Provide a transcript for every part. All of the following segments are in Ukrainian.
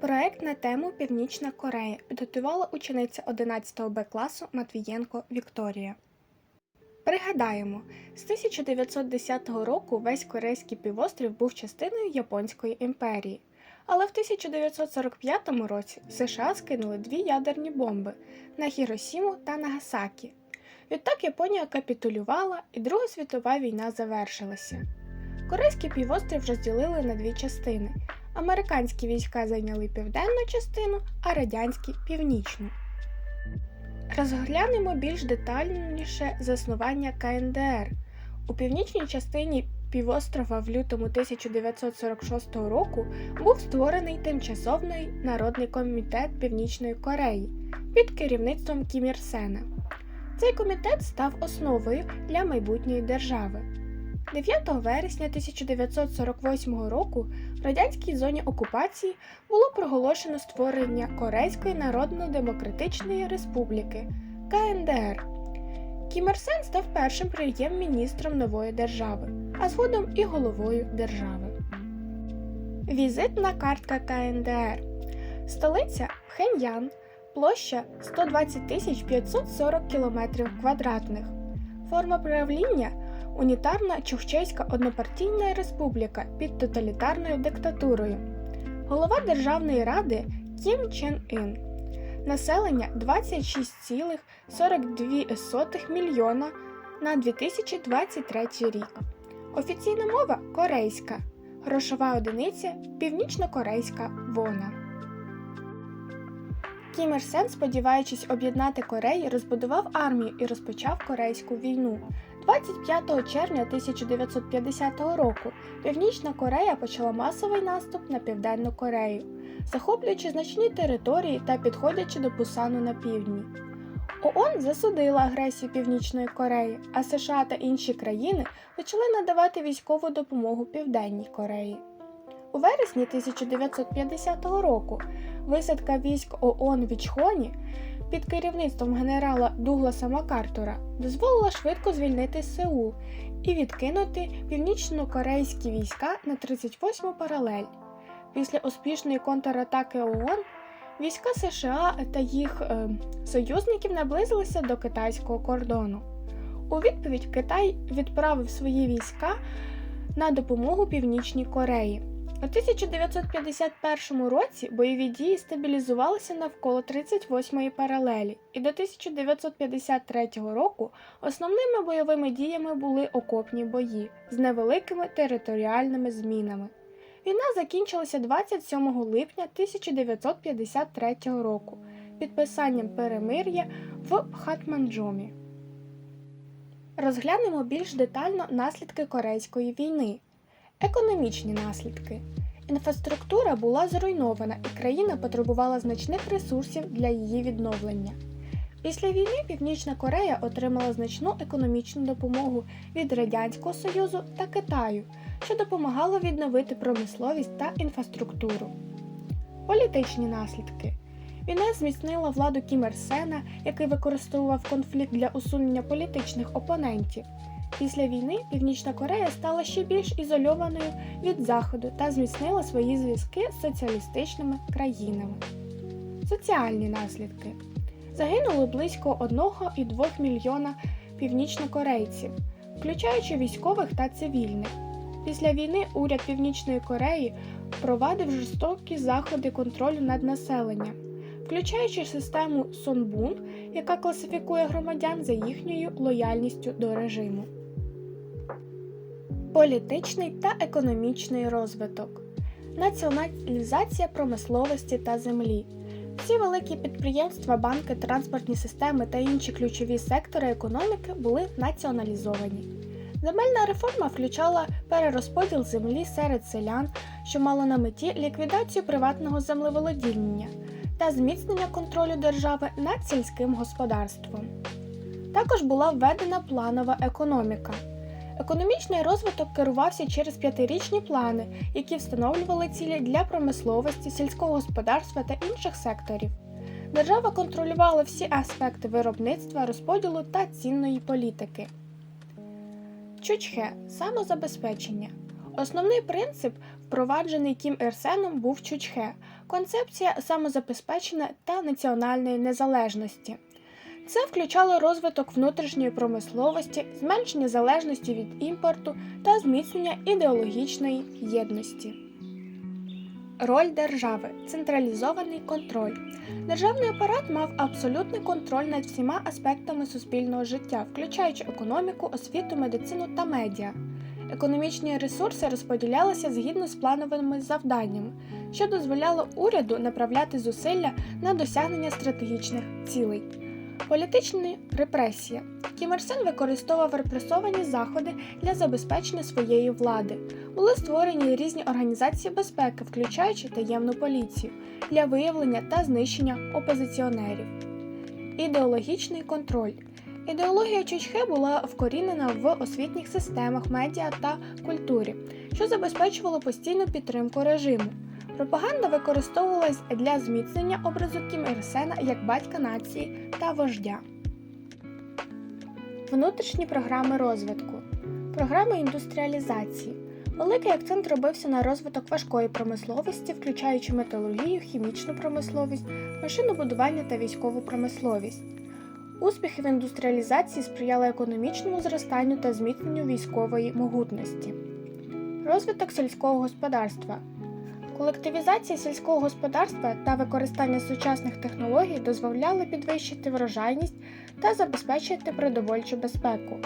Проект на тему Північна Корея підготувала учениця 11 Б класу Матвієнко Вікторія. Пригадаємо, з 1910 року весь Корейський півострів був частиною Японської імперії. Але в 1945 році США скинули дві ядерні бомби на Хіросіму та Нагасакі. Відтак Японія капітулювала і Друга світова війна завершилася. Корейський півострів розділили на дві частини. Американські війська зайняли південну частину, а радянські північну. Розглянемо більш детальніше заснування КНДР. У північній частині півострова в лютому 1946 року був створений тимчасовний народний комітет Північної Кореї під керівництвом Кім Ір Сена. Цей комітет став основою для майбутньої держави. 9 вересня 1948 року в радянській зоні окупації було проголошено створення Корейської Народно-Демократичної Республіки КНДР. Кім Ір Сен став першим прем'єр-міністром нової держави, а згодом і головою держави. Візитна картка КНДР. Столиця Пхеньян, площа 120 540 км квадратних. Форма правління унітарна Чухчейська однопартійна республіка під тоталітарною диктатурою. Голова Державної ради Кім Чен Ін. Населення 26,42 мільйона на 2023 рік. Офіційна мова корейська. Грошова одиниця північно-корейська вона. Кім Ір Сен, сподіваючись об'єднати Корею, розбудував армію і розпочав Корейську війну. 25 червня 1950 року Північна Корея почала масовий наступ на Південну Корею, захоплюючи значні території та підходячи до Пусану на півдні. ООН засудила агресію Північної Кореї, а США та інші країни почали надавати військову допомогу Південній Кореї. У вересні 1950 року висадка військ ООН в Ічхоні під керівництвом генерала Дугласа Макартура дозволила швидко звільнити Сеул і відкинути північно-корейські війська на 38-му паралель. Після успішної контратаки ООН війська США та їх е, союзників наблизилися до китайського кордону. У відповідь Китай відправив свої війська на допомогу Північній Кореї. У 1951 році бойові дії стабілізувалися навколо 38-ї паралелі, і до 1953 року основними бойовими діями були окопні бої з невеликими територіальними змінами. Війна закінчилася 27 липня 1953 року підписанням перемир'я в Хатманджомі. Розглянемо більш детально наслідки Корейської війни. Економічні наслідки. Інфраструктура була зруйнована і країна потребувала значних ресурсів для її відновлення. Після війни Північна Корея отримала значну економічну допомогу від Радянського Союзу та Китаю, що допомагало відновити промисловість та інфраструктуру. Політичні наслідки. Війна зміцнила владу Кім Ір Сена, який використовував конфлікт для усунення політичних опонентів. Після війни Північна Корея стала ще більш ізольованою від Заходу та зміцнила свої зв'язки з соціалістичними країнами. Соціальні наслідки загинули близько 1,2 мільйона північнокорейців, включаючи військових та цивільних. Після війни уряд Північної Кореї провадив жорстокі заходи контролю над населенням, включаючи систему Сонбун, яка класифікує громадян за їхньою лояльністю до режиму. Політичний та економічний розвиток, націоналізація промисловості та землі. Всі великі підприємства, банки, транспортні системи та інші ключові сектори економіки були націоналізовані. Земельна реформа включала перерозподіл землі серед селян, що мало на меті ліквідацію приватного землеволодіння та зміцнення контролю держави над сільським господарством. Також була введена планова економіка. Економічний розвиток керувався через п'ятирічні плани, які встановлювали цілі для промисловості, сільського господарства та інших секторів. Держава контролювала всі аспекти виробництва, розподілу та цінної політики. Чучхе самозабезпечення. Основний принцип, впроваджений Кім Ір Сеном, був чучхе, концепція самозабезпечення та національної незалежності. Це включало розвиток внутрішньої промисловості, зменшення залежності від імпорту та зміцнення ідеологічної єдності. Роль держави централізований контроль. Державний апарат мав абсолютний контроль над всіма аспектами суспільного життя, включаючи економіку, освіту, медицину та медіа. Економічні ресурси розподілялися згідно з плановими завданнями, що дозволяло уряду направляти зусилля на досягнення стратегічних цілей. Політичні репресії. Кім Ір Сен використовував репресовані заходи для забезпечення своєї влади. Були створені різні організації безпеки, включаючи таємну поліцію, для виявлення та знищення опозиціонерів. Ідеологічний контроль. Ідеологія Чучхе була вкорінена в освітніх системах, медіа та культурі, що забезпечувало постійну підтримку режиму. Пропаганда використовувалась для зміцнення образу Кім Ір Сена як батька нації та вождя. Внутрішні програми розвитку. Програми індустріалізації. Великий акцент робився на розвиток важкої промисловості, включаючи металургію, хімічну промисловість, машинобудування та військову промисловість. Успіхи в індустріалізації сприяли економічному зростанню та зміцненню військової могутності. Розвиток сільського господарства. Колективізація сільського господарства та використання сучасних технологій дозволяли підвищити врожайність та забезпечити продовольчу безпеку.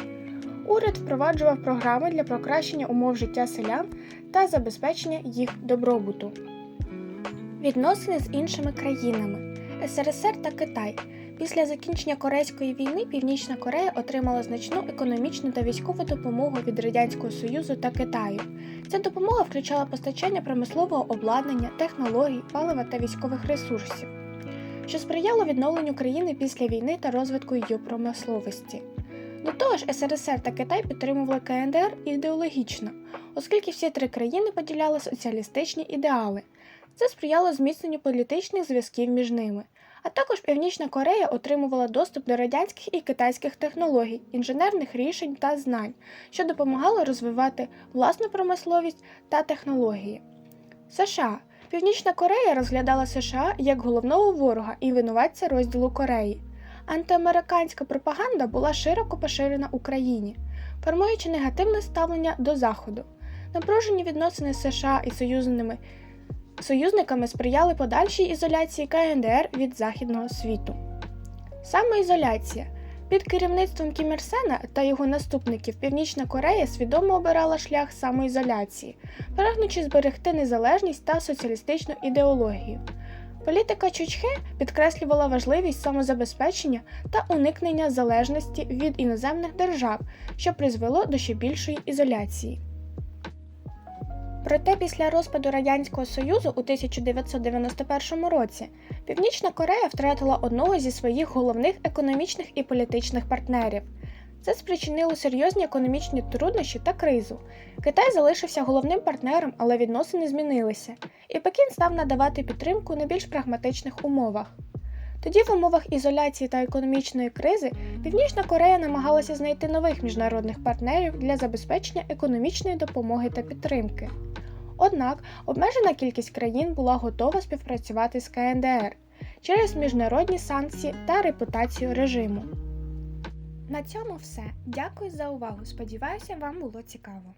Уряд впроваджував програми для покращення умов життя селян та забезпечення їх добробуту. Відносини з іншими країнами СРСР та Китай. Після закінчення Корейської війни Північна Корея отримала значну економічну та військову допомогу від Радянського Союзу та Китаю. Ця допомога включала постачання промислового обладнання, технологій, палива та військових ресурсів, що сприяло відновленню країни після війни та розвитку її промисловості. До того ж, СРСР та Китай підтримували КНДР ідеологічно, оскільки всі три країни поділяли соціалістичні ідеали. Це сприяло зміцненню політичних зв'язків між ними. А також Північна Корея отримувала доступ до радянських і китайських технологій, інженерних рішень та знань, що допомагало розвивати власну промисловість та технології. США Північна Корея розглядала США як головного ворога і винуватця розділу Кореї. Антиамериканська пропаганда була широко поширена Україні, формуючи негативне ставлення до Заходу. Напружені відносини США і союзними союзниками сприяли подальшій ізоляції КНДР від західного світу. Самоізоляція під керівництвом Кім Ір Сена та його наступників Північна Корея свідомо обирала шлях самоізоляції, прагнучи зберегти незалежність та соціалістичну ідеологію. Політика Чучхе підкреслювала важливість самозабезпечення та уникнення залежності від іноземних держав, що призвело до ще більшої ізоляції. Проте після розпаду Радянського Союзу у 1991 році Північна Корея втратила одного зі своїх головних економічних і політичних партнерів. Це спричинило серйозні економічні труднощі та кризу. Китай залишився головним партнером, але відносини змінилися, і Пекін став надавати підтримку на більш прагматичних умовах. Тоді, в умовах ізоляції та економічної кризи, Північна Корея намагалася знайти нових міжнародних партнерів для забезпечення економічної допомоги та підтримки. Однак обмежена кількість країн була готова співпрацювати з КНДР через міжнародні санкції та репутацію режиму. На цьому все. Дякую за увагу. Сподіваюся, вам було цікаво.